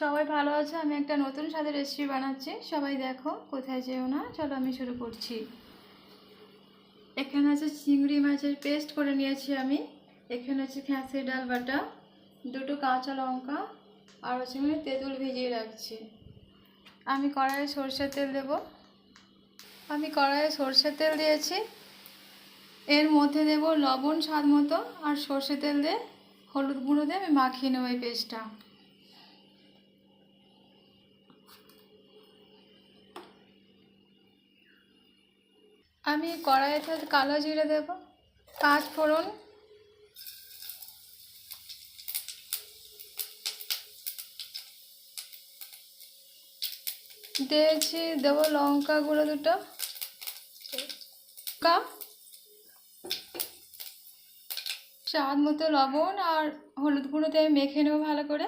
সবাই ভালো আছে? আমি একটা নতুন স্বাদের রেসিপি বানাচ্ছি। সবাই দেখো, কোথায় যেও না? চলো আমি শুরু করছি। এখানে আছে চিংড়ি মাছের পেস্ট করে নিয়েছি আমি। এখানে হচ্ছে খেঁসে ডাল বাটা, দুটো কাঁচা লঙ্কা, আর হচ্ছে আমি তেঁতুল ভিজিয়ে রাখছি। আমি কড়াইয়ে সরষের তেল দেব। আমি কড়াইয়ে সরষের তেল দিয়েছি। এর মধ্যে দেব লবণ স্বাদ মতো, আর সর্ষে তেল দিয়ে হলুদ গুঁড়ো দিয়ে আমি মাখিয়ে নেব এই পেস্টটা আমি কড়াইতে কালো জিরে দেব, পাঁচ ফোড়ন। দিয়েছি, দেব লঙ্কা গুঁড়ো দুটো। লঙ্কা, স্বাদ মতো লবণ আর হলুদ গুঁড়ো দিয়ে মেখে নেব ভালো করে।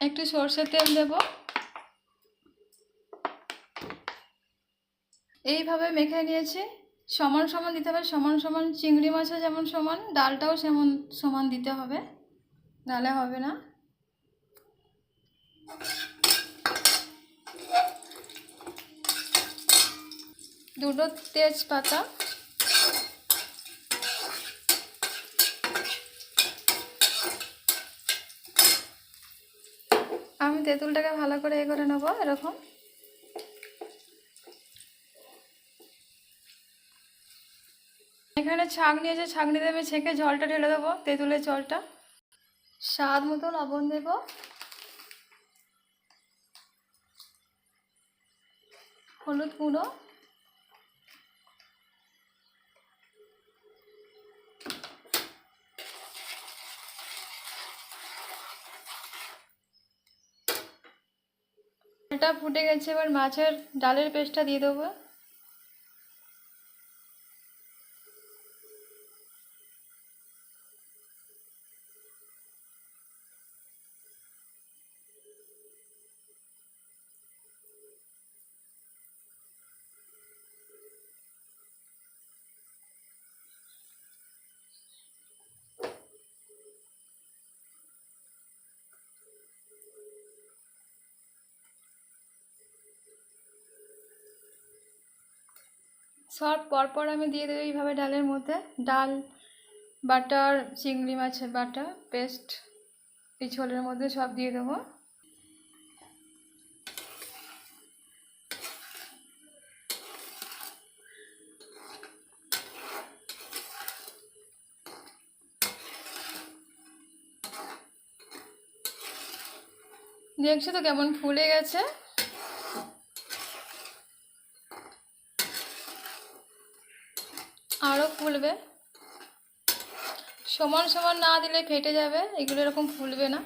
একটু সর্ষের তেল দেব। এইভাবে মেখে নিয়েছি। সমান সমান দিতে হবে, সমান সমান চিংড়ি মাছও যেমন সমান, ডালটাও সেমন সমান দিতে হবে। নাহলে হবে না। দুটো তেজপাতা। আমি তেঁতুলটাকে ভালো করে এ করে নেব, এরকম। এখানে ছাঁকনি আছে ছাঁকনি দিয়ে আমি ছেঁকে জলটা ঢেলে দেবো, তেঁতুলের জলটা। স্বাদ মতো লবণ দেব। হলুদ গুঁড়ো। ফুটে গেছে, এবার মাছের ডালের পেস্টটা দিয়ে দেবো। সব পরপর আমি দিয়ে দেবো এইভাবে ডালের মধ্যে। ডাল, বাটার, চিংড়ি মাছের বাটা, পেস্ট এই ঝোলের মধ্যে সব দিয়ে দেবো। দেখছ তো কেমন ফুলে গেছে? আরও ফুলবে। সমান সমান না দিলে ফেটে যাবে, এগুলো এরকম ফুলবে না।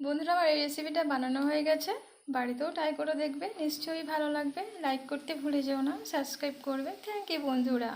বন্ধুরা, আমার এই রেসিপিটা বানানো হয়ে গেছে। বাড়িতেও ট্রাই করে দেখবে, নিশ্চয়ই ভালো লাগবে। লাইক করতে ভুলে যেও না সাবস্ক্রাইব করবে। থ্যাংক ইউ বন্ধুরা।